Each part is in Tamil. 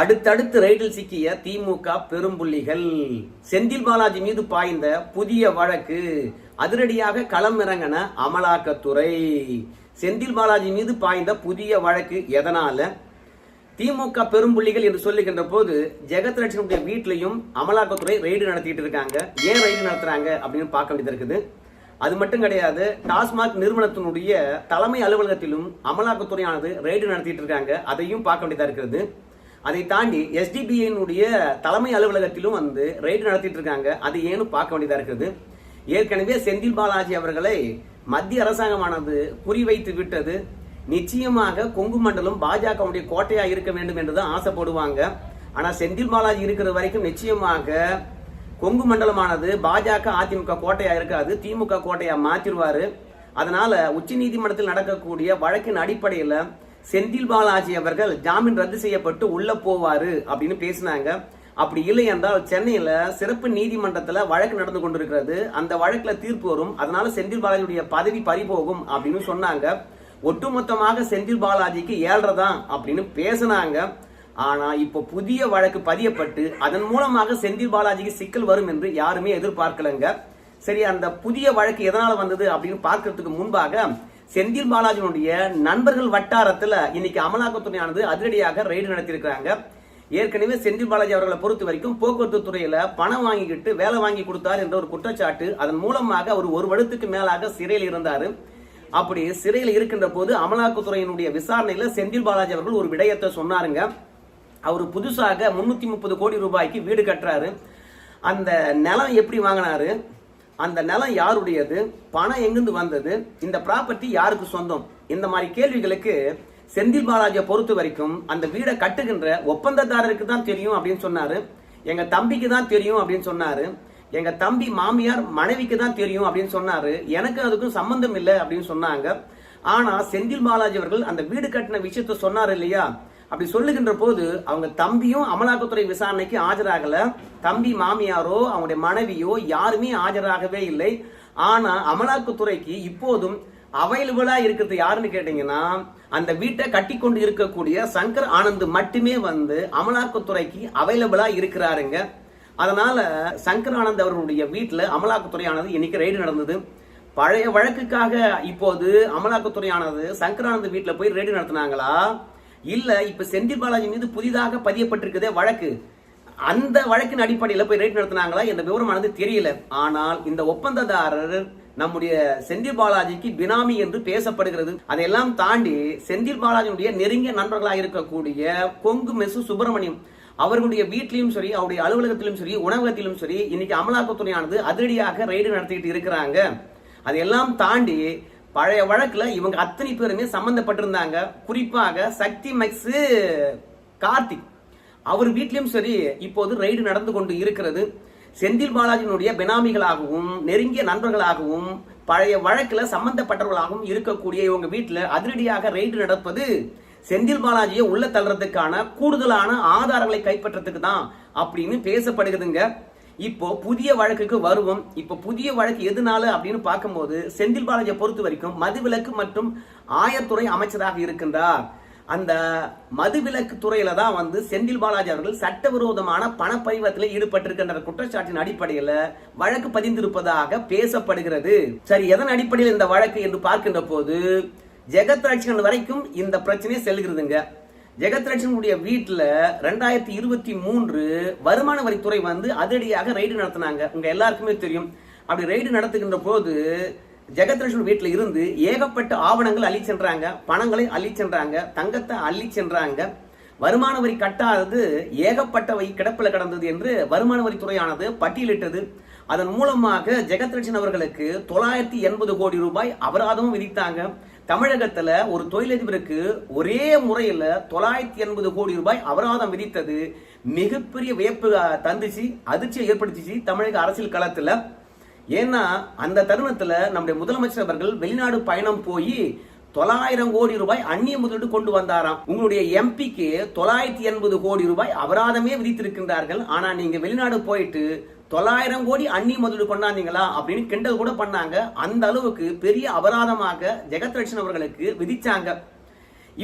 அடுத்தடுத்து ரைடில் சிக்கிய திமுக பெரும்புள்ளிகள் செந்தில் பாலாஜி மீது பாய்ந்த புதிய வழக்கு அதிரடியாக களம் இறங்கின அமலாக்கத்துறை. செந்தில் பாலாஜி மீது பாய்ந்த புதிய வழக்கு எதனால? திமுக பெரும்புள்ளிகள் என்று சொல்லுகின்ற போது ஜெகத் ரட்சனுடைய அமலாக்கத்துறை ரெய்டு நடத்திட்டு இருக்காங்க. ஏன் ரெய்டு நடத்துறாங்க அப்படின்னு பார்க்க வேண்டியது இருக்குது. அது மட்டும் கிடையாது டாஸ்மாக் நிறுவனத்தினுடைய தலைமை அலுவலகத்திலும் அமலாக்கத்துறையானது ரெய்டு நடத்திட்டு இருக்காங்க. அதையும் பார்க்க வேண்டியதா இருக்கிறது அதை தாண்டி எஸ்டிபிஐனுடைய தலைமை அலுவலகத்திலும் வந்து ரெய்டு நடத்திட்டு இருக்காங்க அது ஏன்னு பார்க்க வேண்டியதாக இருக்குது. ஏற்கனவே செந்தில் பாலாஜி அவர்களை மத்திய அரசாங்கமானது குறிவைத்து விட்டது. நிச்சயமாக கொங்கு மண்டலம் பாஜகவுடைய கோட்டையா இருக்க வேண்டும் என்றுதான் ஆசைப்படுவாங்க. ஆனா செந்தில் பாலாஜி இருக்கிற வரைக்கும் நிச்சயமாக கொங்கு மண்டலமானது பாஜக அதிமுக கோட்டையா இருக்காது. திமுக கோட்டையா மாத்திருவாரு. அதனால உச்ச நீதிமன்றத்தில் நடக்கக்கூடிய வழக்கின் அடிப்படையில செந்தில் பாலாஜி அவர்கள் ஜாமீன் ரத்து செய்யப்பட்டு உள்ள போவாரு அப்படின்னு பேசினாங்க. அப்படி இல்லை என்றால் சென்னையில சிறப்பு நீதிமன்றத்துல வழக்கு நடந்து கொண்டிருக்கிறது. அந்த வழக்குல தீர்ப்பு வரும். அதனால செந்தில் பாலாஜியுடைய பதவி பறிபோகும் அப்படின்னு சொன்னாங்க. ஒட்டுமொத்தமாக செந்தில் பாலாஜிக்கு ஏழ்றதான் அப்படின்னு பேசினாங்க. ஆனா இப்போ புதிய வழக்கு பதியப்பட்டு அதன் மூலமாக செந்தில் பாலாஜிக்கு சிக்கல் வரும் என்று யாருமே எதிர்பார்க்கலங்க. சரி அந்த புதிய வழக்கு எதனால வந்தது அப்படின்னு பார்க்கறதுக்கு முன்பாக செந்தில் பாலாஜியினுடைய நண்பர்கள் வட்டாரத்தில் இன்னைக்கு அமலாக்கத்துறையானது அதிரடியாக ரெய்டு நடத்தியிருக்கிறாங்க. ஏற்கனவே செந்தில் பாலாஜி அவர்களை பொறுத்த வரைக்கும் போக்குவரத்து துறையில பணம் வாங்கிக்கிட்டு வேலை வாங்கி கொடுத்தார் என்ற ஒரு குற்றச்சாட்டு அதன் மூலமாக அவர் ஒரு வருடத்துக்கு மேலாக சிறையில் இருந்தார். அப்படி சிறையில் இருக்கின்ற போது அமலாக்கத்துறையினுடைய விசாரணையில செந்தில் பாலாஜி அவர்கள் ஒரு விடயத்தை சொன்னாருங்க. அவர் புதுசாக முன்னூத்தி முப்பது கோடி ரூபாய்க்கு வீடு கட்டுறாரு. அந்த நிலம் எப்படி வாங்கினாரு? அந்த நிலம் யாருடையது? பணம் எங்கிருந்து வந்தது? இந்த ப்ராப்பர்ட்டி யாருக்கு சொந்தம்? இந்த மாதிரி கேள்விகளுக்கு செந்தில் பாலாஜியை பொறுத்த வரைக்கும் அந்த வீடை கட்டுகின்ற ஒப்பந்ததாரருக்கு தான் தெரியும் அப்படின்னு சொன்னாரு. எங்க தம்பிக்கு தான் தெரியும் அப்படின்னு சொன்னாரு. எங்க தம்பி மாமியார் மனைவிக்கு தான் தெரியும் அப்படின்னு சொன்னாரு. எனக்கு அதுக்கும் சம்பந்தம் இல்லை அப்படின்னு சொன்னாங்க. ஆனா செந்தில் பாலாஜி அவர்கள் அந்த வீடு கட்டின விஷயத்த சொன்னார் இல்லையா? அப்படி சொல்லுகின்ற போது அவங்க தம்பியும் அமலாக்கத்துறை விசாரணைக்கு ஆஜராகல. தம்பி மாமியாரோ அவங்களுடைய மனைவியோ யாருமே ஆஜராகவே இல்லை. ஆனா அமலாக்கத்துறைக்கு இப்போதும் அவைலபிளா இருக்கிறது யாருன்னு கேட்டீங்கன்னா அந்த வீட்டை கட்டி கொண்டு இருக்கக்கூடிய சங்கர் ஆனந்த் மட்டுமே வந்து அமலாக்கத்துறைக்கு அவைலபிளா இருக்கிறாருங்க. அதனால சங்கர் ஆனந்த் அவர்களுடைய வீட்டுல அமலாக்கத்துறையானது இன்னைக்கு ரெய்டு நடந்தது. பழைய வழக்குக்காக இப்போது அமலாக்கத்துறையானது சங்கரானந்த் வீட்டில் போய் ரெய்டு நடத்தினாங்களா? இல்லை இப்போ செந்தில் பாலாஜி மீது புதிதாக பதியப்பட்டிருக்குதே வழக்கு. அந்த வழக்கின் அடிப்படையில் போய் ரேட் நடத்தினாங்களா என்ற விவரமானது தெரியல. ஆனால் இந்த ஒப்பந்ததாரர் நம்முடைய செந்தில் பாலாஜிக்கு பினாமி என்று பேசப்படுகிறது. அதையெல்லாம் தாண்டி செந்தில் பாலாஜியுடைய நெருங்கிய நண்பர்களாக இருக்கக்கூடிய கொங்கு மெசு சுப்பிரமணியம் அவர்களுடைய வீட்லயும் சரி அவருடைய அலுவலகத்திலும் சரி உணவகத்திலும் சரி இன்னைக்கு அமலாக்கத்துறையானது அதிரடியாக ரெய்டு நடத்திட்டு இருக்கிறாங்க. அதையெல்லாம் தாண்டி பழைய வழக்குல இவங்க அத்தனை பேருமே சம்பந்தப்பட்டிருந்தாங்க. குறிப்பாக சக்தி மைக்ஸ் கார்த்திக். அவர் வீட்லயும் சரி இப்போது ரைடு நடந்து கொண்டு இருக்கிறது. செந்தில் பாலாஜியினுடைய பெனாமிகளாகவும் நெருங்கிய நண்பர்களாகவும் பழைய வழக்குல சம்பந்தப்பட்டவர்களாகவும் இருக்கக்கூடிய இவங்க வீட்டுல அதிரடியாக ரெய்டு நடப்பது செந்தில் பாலாஜியை உள்ள தள்ளுறதுக்கான கூடுதலான ஆதாரங்களை கைப்பற்றதுக்கு தான் அப்படின்னு பேசப்படுகிறதுங்க. இப்போ புதிய வழக்குக்கு வருவோம். இப்போ புதிய வழக்கு எதுனால அப்படின்னு பார்க்கும்போது செந்தில் பாலாஜியை பொறுத்த வரைக்கும் மதுவிலக்கு மற்றும் ஆயத்துறை அமைச்சராக இருக்கின்றார். அந்த மதுவிலக்கு துறையில தான் வந்து செந்தில் பாலாஜி அவர்கள் சட்டவிரோதமான பண பரிவர்த்தனையில் ஈடுபட்டிருக்கின்ற குற்றச்சாட்டின் அடிப்படையில் வழக்கு பதிந்திருப்பதாக பேசப்படுகிறது. சரி எதன் அடிப்படையில் இந்த வழக்கு என்று பார்க்கின்ற போது ஜெகத் வரைக்கும் இந்த பிரச்சனை செல்கிறதுங்க. ஜெகத் வீட்டில் ரெண்டாயிரத்தி இருபத்தி மூன்று வருமான வரித்துறை வந்து அதிரடியாக ரெய்டு நடத்தினாங்க. உங்க எல்லாருக்குமே தெரியும். அப்படி ரெய்டு நடத்துகின்ற போது ஜெகத்ரட்சன் வீட்டில் இருந்து ஏகப்பட்ட ஆவணங்கள் அள்ளி சென்றாங்க. பணங்களை அள்ளி சென்றாங்க. தங்கத்தை அள்ளி சென்றாங்க. வருமான வரி கட்டாதது ஏகப்பட்டவை கிடப்பில் கடந்தது என்று வருமான வரித்துறையானது பட்டியலிட்டது. அதன் மூலமாக ஜெகத்ரட்சன் அவர்களுக்கு தொள்ளாயிரத்தி எண்பது கோடி ரூபாய் அபராதமும் விதித்தாங்க. தமிழகத்துல ஒரு தொழிலதிபருக்கு ஒரே முறையில தொள்ளாயிரத்தி எண்பது கோடி ரூபாய் அபராதம் விதித்தது மிகப்பெரிய வியப்பு தந்துச்சு அதிர்ச்சியை ஏற்படுத்திச்சு தமிழக அரசியல் களத்துல. ஏன்னா அந்த தருணத்துல நம்முடைய முதலமைச்சர் அவர்கள் வெளிநாடு பயணம் போய் தொள்ளாயிரம் கோடி ரூபாய் அந்நிய முதலீடு கொண்டு வந்தாராம். உங்களுடைய எம்பிக்கு தொள்ளாயிரத்தி எண்பது கோடி ரூபாய் அபராதமே விதித்திருக்கின்றார்கள். ஆனா நீங்க வெளிநாடு போயிட்டு தொள்ளாயிரம் கோடி அண்ணி முதலீடு கொண்டாந்தீங்களா அப்படின்னு கிண்டல் கூட பண்ணாங்க. அந்த அளவுக்கு பெரிய அபராதமாக ஜெகத் ரட்சன் அவர்களுக்கு விதிச்சாங்க.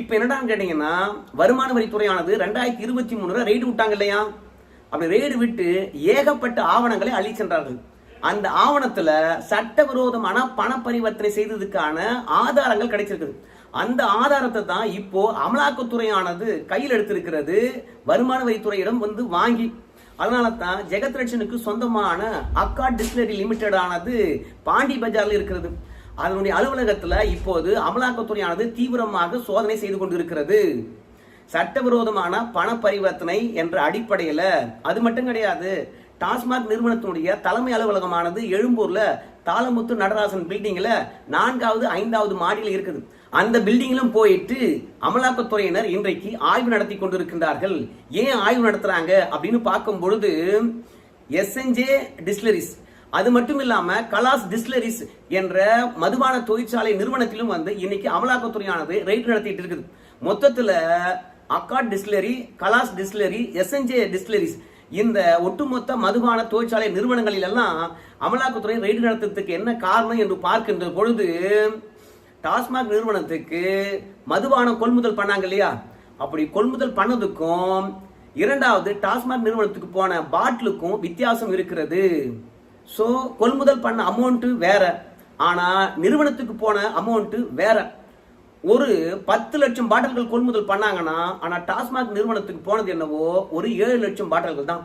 இப்ப என்னடான்னு கேட்டீங்கன்னா வருமான வரித்துறையானது ரெண்டாயிரத்தி இருபத்தி மூணுல ரெய்டு விட்டாங்க இல்லையா? அப்படி ரெய்டு விட்டு ஏகப்பட்ட ஆவணங்களை அள்ளி சென்றார்கள். அந்த ஆவணத்துல சட்டவிரோதமான பண பரிவர்த்தனை செய்ததுக்கான ஆதாரங்கள் கிடைச்சிருக்குது. அந்த ஆதாரத்தை தான் இப்போ அமலாக்கத்துறையானது கையில் எடுத்திருக்கிறது. வருமான வரித்துறையிடம் வந்து வாங்கி அதனால தான் ஜெகத் ரட்சனுக்கு சொந்தமான அக்கா டிஸ்லரி லிமிடெட் ஆனது பாண்டி பஜார்ல இருக்கிறது. அதனுடைய அலுவலகத்துல இப்போது அமலாக்கத்துறையானது தீவிரமாக சோதனை செய்து கொண்டிருக்கிறது. சட்டவிரோதமான பண பரிவர்த்தனை என்ற அடிப்படையில அது மட்டும் கிடையாது டாஸ்மாக் நிறுவனத்தினுடைய தலைமை அலுவலகமானது எழும்பூர்ல தாளமுத்து நடராசன் பில்டிங்ல நான்காவது ஐந்தாவது மாடியில் இருக்குது. அந்த பில்டிங்கிலும் போயிட்டு அமலாக்கத்துறையினர் இன்றைக்கு ஆய்வு நடத்தி கொண்டிருக்கின்றார்கள். ஏன் ஆய்வு நடத்துறாங்க அப்படின்னு பார்க்கும் பொழுது எஸ்என்ஜே டிஸ்லரிஸ் அது மட்டும் இல்லாம கலாஸ் டிஸ்லரிஸ் என்ற மதுபான தொழிற்சாலை நிறுவனத்திலும் வந்து இன்னைக்கு அமலாக்கத்துறையானது ரைட் நடத்திட்டு இருக்குது. மொத்தத்துல Accord distillery Kals distillery SNJ distilleries இந்த ஒட்டுமொத்த மதுபான தொழிற்சாலை நிறுவனங்களில் எல்லாம் அமலாக்கத்துறை ரைடு நடத்துறதுக்கு என்ன காரணம் என்று பார்க்கின்ற பொழுது டாஸ்மாக் நிறுவனத்துக்கு மதுபானம் கொள்முதல் பண்ணாங்க இல்லையா? அப்படி கொள்முதல் பண்ணதுக்கும் இரண்டாவது டாஸ்மாக் நிறுவனத்துக்கு போன பாட்டிலுக்கும் வித்தியாசம் இருக்கிறது. ஸோ கொள்முதல் பண்ண அமௌண்ட்டு வேற. ஆனால் நிறுவனத்துக்கு போன அமௌண்ட்டு வேற. ஒரு பத்து லட்சம் பாட்டில்கள் கொள்முதல் பண்ணாங்கன்னா ஆனால் டாஸ்மாக் நிறுவனத்துக்கு போனது என்னவோ ஒரு ஏழு லட்சம் பாட்டில்கள் தான்.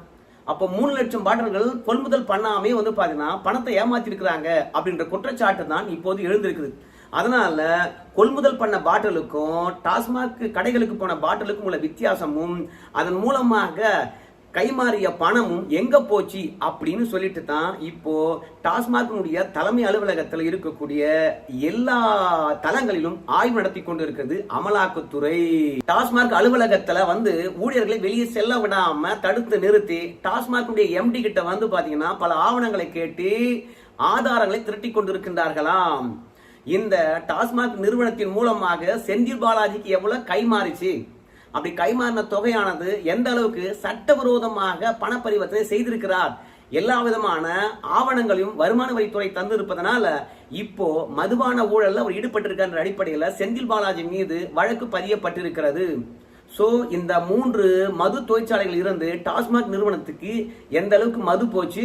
அப்போ மூணு லட்சம் பாட்டில்கள் கொள்முதல் பண்ணாமே வந்து பார்த்தீங்கன்னா பணத்தை ஏமாத்திருக்கிறாங்க அப்படின்ற குற்றச்சாட்டு தான் இப்போது எழுந்திருக்குது. அதனால கொள்முதல் பண்ண பாட்டிலுக்கும் டாஸ்மாக் கடைகளுக்கு போன பாட்டிலுக்கும் உள்ள வித்தியாசமும் அதன் மூலமாக கைமாறிய பணமும் எங்க போச்சு அப்படின்னு சொல்லிட்டு தான் இப்போ டாஸ்மாகினுடைய தலைமை அலுவலகத்தில் இருக்கக்கூடிய எல்லா தளங்களிலும் ஆய்வு நடத்தி கொண்டு இருக்கிறது அமலாக்கத்துறை. டாஸ்மாக் அலுவலகத்துல வந்து ஊழியர்களை வெளியே செல்ல விடாம தடுத்து நிறுத்தி டாஸ்மாகினுடைய எம்டி கிட்ட வந்து பாத்தீங்கன்னா பல ஆவணங்களை கேட்டு ஆதாரங்களை திரட்டி கொண்டிருக்கின்றார்களாம். இந்த டாஸ்மாக் நிறுவனத்தின் மூலமாக செந்தில் பாலாஜிக்கு எவ்வளவு கைமாறிச்சு அப்படி கைமாறின தொகையானது எந்த அளவுக்கு சட்டவிரோதமாக பண பரிவர்த்தனை செய்திருக்கிறார்? எல்லா விதமான ஆவணங்களையும் வருமான வரித்துறை தந்திருப்பதனால இப்போ மதுபான ஊழல்ல அவர் ஈடுபட்டிருக்கின்ற அடிப்படையில் செந்தில் பாலாஜி மீது வழக்கு பதியப்பட்டிருக்கிறது. ஸோ இந்த மூன்று மது தொழிற்சாலைகள் இருந்து டாஸ்மாக் நிறுவனத்துக்கு எந்த அளவுக்கு மது போச்சு?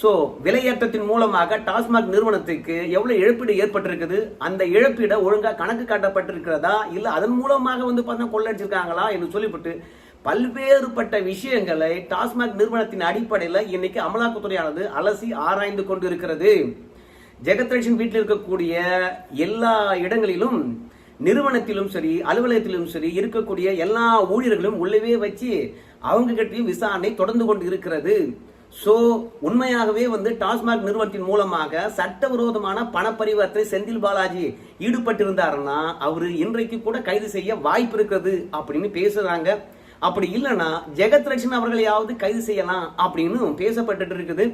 ஸோ விலையேற்றத்தின் மூலமாக டாஸ்மாக் நிறுவனத்துக்கு எவ்வளோ இழப்பீடு ஏற்பட்டிருக்குது? அந்த இழப்பீடை ஒழுங்காக கணக்கு காட்டப்பட்டிருக்கிறதா? இல்லை அதன் மூலமாக வந்து பார்த்தா கொள்ளடிச்சிருக்காங்களா என்று சொல்லிவிட்டு பல்வேறுபட்ட விஷயங்களை டாஸ்மாக் நிறுவனத்தின் அடிப்படையில் இன்னைக்கு அமலாக்கத்துறையானது அலசி ஆராய்ந்து கொண்டிருக்கிறது. ஜெகத்ரட்சன் வீட்டில் இருக்கக்கூடிய எல்லா இடங்களிலும் நிறுவனத்திலும் சரி அலுவலகத்திலும் சரி இருக்கக்கூடிய எல்லா ஊழியர்களும் உள்ளவே வச்சு அவங்க கிட்டையும் விசாரணை தொடர்ந்து கொண்டு இருக்கிறது. ஸோ உண்மையாகவே வந்து டாஸ்மாக் நிறுவனத்தின் மூலமாக சட்டவிரோதமான பண பரிவர்த்தனை செந்தில் பாலாஜி ஈடுபட்டிருந்தாருன்னா அவர் இன்றைக்கு கூட கைது செய்ய வாய்ப்பு இருக்குது அப்படின்னு பேசுறாங்க. அப்படி இல்லைன்னா ஜெகத் லட்சுமி அவர்களையாவது கைது செய்யலாம் அப்படின்னு பேசப்பட்டு இருக்குது.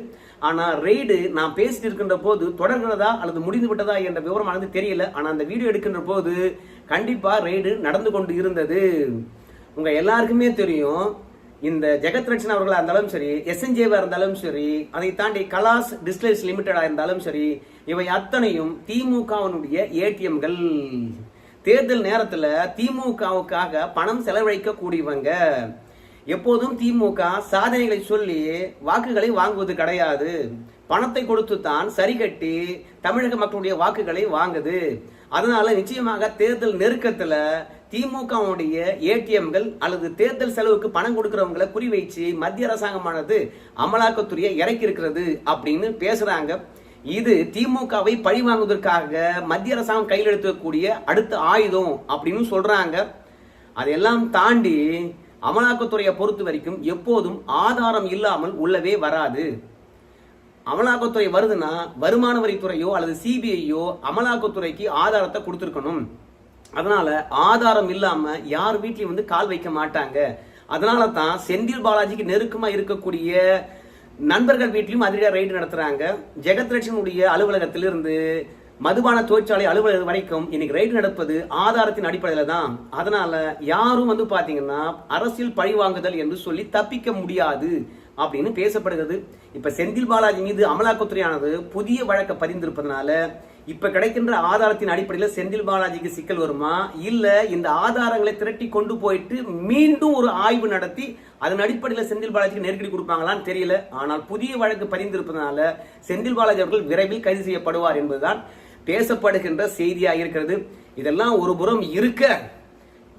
ஆனால் ரெய்டு நான் பேசிட்டு இருக்கின்ற போது தொடர்கிறதா அல்லது முடிந்து விட்டதா என்ற விவரமானது தெரியல. ஆனால் அந்த வீடியோ எடுக்கின்ற போது கண்டிப்பாக ரெய்டு நடந்து கொண்டு இருந்தது. உங்கள் எல்லாருக்குமே தெரியும் இந்த ஜெகத் ரட்சன் அவர்களாக இருந்தாலும் சரி எஸ்என்ஜேவா இருந்தாலும் சரி அதை தாண்டி கலாஸ் டிஸ்லேஸ் லிமிட்டடாக இருந்தாலும் சரி இவை அத்தனையும் திமுகவினுடைய ஏடிஎம்கள் தேர்தல் நேரத்தில் திமுகவுக்காக பணம் செலவழிக்க கூடியவங்க எப்போதும் திமுக சாதனைகளை சொல்லி வாக்குகளை வாங்குவது கிடையாது. பணத்தை கொடுத்து தான் சரி கட்டி தமிழக மக்களுடைய வாக்குகளை வாங்குது. அதனால நிச்சயமாக தேர்தல் நெருக்கத்தில் திமுகவுடைய ஏடிஎம்கள் அல்லது தேர்தல் செலவுக்கு பணம் கொடுக்கிறவங்களை குறிவைச்சு மத்திய அரசாங்கமானது அமலாக்கத்துறையை இறக்கி இருக்கிறது அப்படின்னு பேசுறாங்க. இது திமுகவை பழி வாங்குவதற்காக மத்திய அரசாங்கம் கையில் எடுத்துக்கூடிய அடுத்த ஆயுதம் அப்படின்னு சொல்றாங்க. அதையெல்லாம் தாண்டி அமலாக்கத்துறையை பொறுத்த வரைக்கும் எப்போதும் ஆதாரம் இல்லாமல் உள்ளவே வராது. அமலாக்கத்துறை வருதுன்னா வருமான வரித்துறையோ அல்லது சிபிஐயோ அமலாக்கத்துறைக்கு ஆதாரத்தை கொடுத்துருக்கணும். அதனால ஆதாரம் இல்லாம யார் வீட்லயும் வந்து கால் வைக்க மாட்டாங்க. அதனால தான் செந்தில் பாலாஜிக்கு நெருக்கமா இருக்கக்கூடிய நண்பர்கள் வீட்லயும் அதிரடியா ரைடு நடத்துறாங்க. ஜெகத் அலுவலகத்திலிருந்து மதுபான தொழிற்சாலை அலுவலகம் வரைக்கும் இன்னைக்கு ரைடு நடப்பது ஆதாரத்தின் அடிப்படையில தான் அதனால யாரும் வந்து பாத்தீங்கன்னா அரசியல் பழிவாங்குதல் என்று சொல்லி தப்பிக்க முடியாது அப்படின்னு பேசப்படுகிறது. இப்ப செந்தில் பாலாஜி மீது அமலாக்கத்துறையானது புதிய வழக்கை பதிந்திருப்பதனால இப்ப கிடைக்கின்ற ஆதாரத்தின் அடிப்படையில் செந்தில் பாலாஜிக்கு சிக்கல் வருமா? இல்ல இந்த ஆதாரங்களை திரட்டி கொண்டு போயிட்டு மீண்டும் ஒரு ஆய்வு நடத்தி அதன் அடிப்படையில் செந்தில் பாலாஜிக்கு நெருக்கடி கொடுப்பாங்களான்னு தெரியல. ஆனால் புதிய வழக்கு பதிந்திருப்பதனால செந்தில் பாலாஜி அவர்கள் விரைவில் கைது செய்யப்படுவார் என்பதுதான் பேசப்படுகின்ற செய்தியாக இருக்கிறது. இதெல்லாம் ஒரு புறம் இருக்க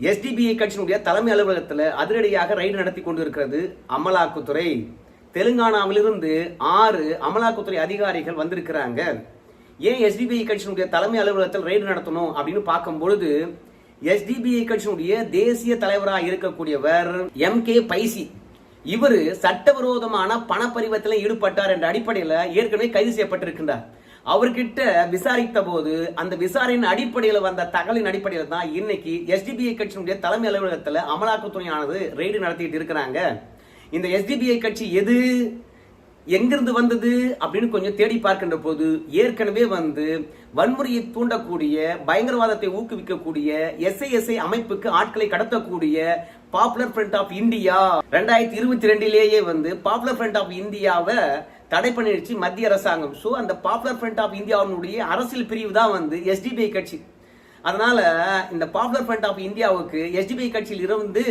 எஸ்டிபிஐ கட்சியினுடைய தலைமை அலுவலகத்தில் அதிரடியாக ரைடு நடத்தி கொண்டிருக்கிறது அமலாக்கத்துறை. தெலுங்கானாவிலிருந்து ஆறு அமலாக்கத்துறை அதிகாரிகள் வந்திருக்கிறாங்க. ஏன் எஸ்டிபிஐ கட்சியினுடைய தலைமை அலுவலகத்தில் ரைடு நடத்தணும் அப்படின்னு பார்க்கும்பொழுது எஸ்டிபிஐ கட்சியினுடைய தேசிய தலைவராக இருக்கக்கூடியவர் எம் கே பைசி இவர் சட்டவிரோதமான பண பரிவர்த்தனை ஈடுபட்டார் என்ற அடிப்படையில் ஏற்கனவே கைது செய்யப்பட்டிருக்கின்றார். அவர்கிட்ட விசாரித்த போது அந்த விசாரணையின் அடிப்படையில் வந்த தகவலின் அடிப்படையில் தான் இன்னைக்கு எஸ்டிபிஐ கட்சியினுடைய தலைமை அலுவலகத்தில் அமலாக்கத்துறையானது ரெய்டு நடத்திட்டு இருக்கிறாங்க. இந்த எஸ்டிபிஐ கட்சி எது? எங்கிருந்து வந்தது அப்படின்னு கொஞ்சம் தேடி பார்க்கின்ற போது ஏற்கனவே வந்து வன்முறையை தூண்டக்கூடிய பயங்கரவாதத்தை ஊக்குவிக்கக்கூடிய எஸ்ஐஎஸ்ஐ அமைப்புக்கு ஆட்களை கடத்தக்கூடிய பாப்புலர் ஃப்ரண்ட் ஆஃப் இந்தியா ரெண்டாயிரத்தி இருபத்தி ரெண்டிலேயே வந்து பாப்புலர் ஃப்ரண்ட் ஆஃப் இந்தியாவை தடை பண்ணிடுச்சு மத்திய அரசாங்கம். ஸோ அந்த பாப்புலர் ஃப்ரண்ட் ஆஃப் இந்தியாவினுடைய அரசியல் பிரிவு தான் வந்து எஸ்டிபிஐ கட்சி. அதனால இந்த பாப்புலர் ஃப்ரண்ட் ஆஃப் இந்தியாவுக்கு எஸ்டிபிஐ கட்சியில் இருந்து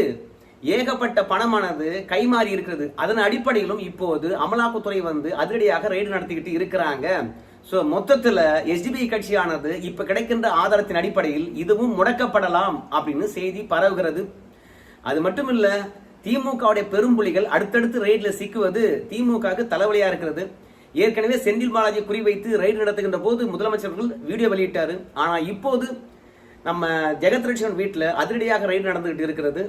ஏகப்பட்ட பணமானது கைமாறி இருக்கிறது. அதன் அடிப்படையிலும் இப்போது அமலாக்கத்துறை வந்து அதிரடியாக ரெய்டு நடத்திக்கிட்டு இருக்கிறாங்க. ஸோ மொத்தத்தில் எஸ்டிபிஐ கட்சியானது இப்போ கிடைக்கின்ற ஆதாரத்தின் அடிப்படையில் இதுவும் முடக்கப்படலாம் அப்படின்னு செய்தி பரவுகிறது. அது மட்டும் இல்லை திமுகவுடைய பெரும்புலிகள் அடுத்தடுத்து ரெய்டில் சிக்குவது திமுகவுக்கு தலைவலியா இருக்கிறது. ஏற்கனவே செந்தில் பாலாஜி குறிவைத்து ரெய்டு நடத்துகின்ற போது முதலமைச்சர்கள் வீடியோ வெளியிட்டார். ஆனால் இப்போது நம்ம ஜெகத்ரட்சன் வீட்டில் அதிரடியாக ரெய்டு நடந்துகிட்டு இருக்கிறது.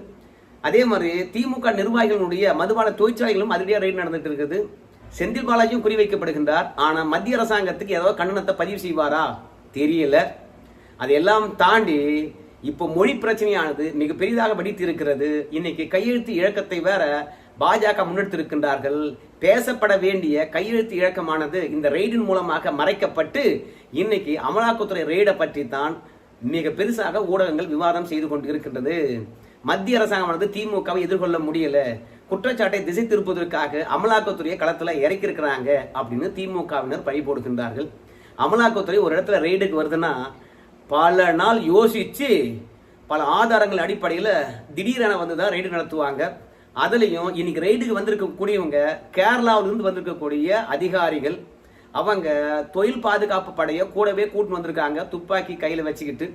அதே மாதிரி திமுக நிர்வாகிகளுடைய மதுபான தொழிற்சாலைகளும் அதிரடியாக ரைடு நடந்துட்டு இருக்குது. செந்தில் பாலாஜியும் குறிவைக்கப்படுகின்றார். ஆனால் மத்திய அரசாங்கத்துக்கு ஏதாவது கண்டனத்தை பதிவு செய்வாரா? தெரியல. அதையெல்லாம் தாண்டி இப்போ மொழி பிரச்சனையானது மிக பெரிதாக வெடித்து இருக்கிறது இன்னைக்கு கையெழுத்து இழக்கத்தை வேற பாஜக முன்னெடுத்திருக்கின்றார்கள். பேசப்பட வேண்டிய கையெழுத்து இழக்கமானது இந்த ரெய்டின் மூலமாக மறைக்கப்பட்டு இன்னைக்கு அமலாக்கத்துறை ரெய்டை பற்றி தான் மிக பெருசாக ஊடகங்கள் விவாதம் செய்து கொண்டு இருக்கின்றது மத்திய அரசாங்கமானது திமுகவை எதிர்கொள்ள முடியல. குற்றச்சாட்டை திசை திருப்புவதற்காக அமலாக்கத்துறையை களத்தில் இறக்கியிருக்கிறாங்க அப்படின்னு திமுகவினர் பழி போடுகின்றார்கள். அமலாக்கத்துறை ஒரு இடத்துல ரெய்டுக்கு வருதுன்னா பல நாள் யோசிச்சு பல ஆதாரங்கள் அடிப்படையில் திடீரென வந்து தான் ரெய்டு நடத்துவாங்க. அதுலேயும் இன்னைக்கு ரெய்டுக்கு வந்திருக்கக்கூடியவங்க கேரளாவிலிருந்து வந்திருக்கக்கூடிய அதிகாரிகள் அவங்க தொழில் பாதுகாப்பு படையை கூடவே கூட்டு வந்திருக்காங்க. துப்பாக்கி கையில் வச்சுக்கிட்டு.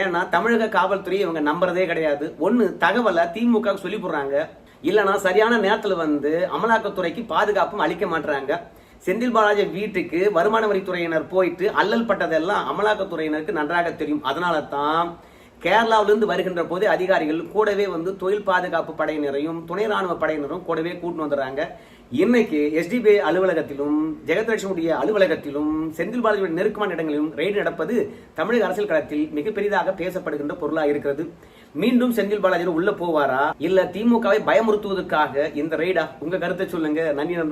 ஏன்னா தமிழக காவல்துறை இவங்க நம்புறதே கிடையாது. ஒன்று தகவலை திமுக சொல்லி போடுறாங்க இல்லைன்னா சரியான நேரத்தில் வந்து அமலாக்கத்துறைக்கு பாதுகாப்பும் அளிக்க மாட்டுறாங்க செந்தில் பாலாஜி வீட்டுக்கு வருமான வரித்துறையினர் போயிட்டு அல்லல் பட்டதெல்லாம் அமலாக்கத்துறையினருக்கு நன்றாக தெரியும். அதனால தான் கேரளாவிலிருந்து வருகின்ற போது அதிகாரிகள் கூடவே வந்து தொழில் பாதுகாப்பு படையினரையும் துணை ராணுவ படையினரும் கூடவே கூட்டு வந்துடுறாங்க. இன்னைக்கு எஸ்டிபிஐ அலுவலகத்திலும் ஜெகதலட்சுமியுடைய அலுவலகத்திலும் செந்தில் பாலாஜியுடைய நெருக்கமான இடங்களிலும் ரெய்டு நடப்பது தமிழக அரசியல் களத்தில் மிக பெரிதாக பேசப்படுகின்ற பொருளாக இருக்கிறது. மீண்டும் செந்தில் பாலாஜி உள்ள போவாரா? இல்ல திமுகவை பயமுறுத்துவதற்காக இந்த ரெய்டா உங்க கருத்தை சொல்லுங்க. நன்றி நண்பர்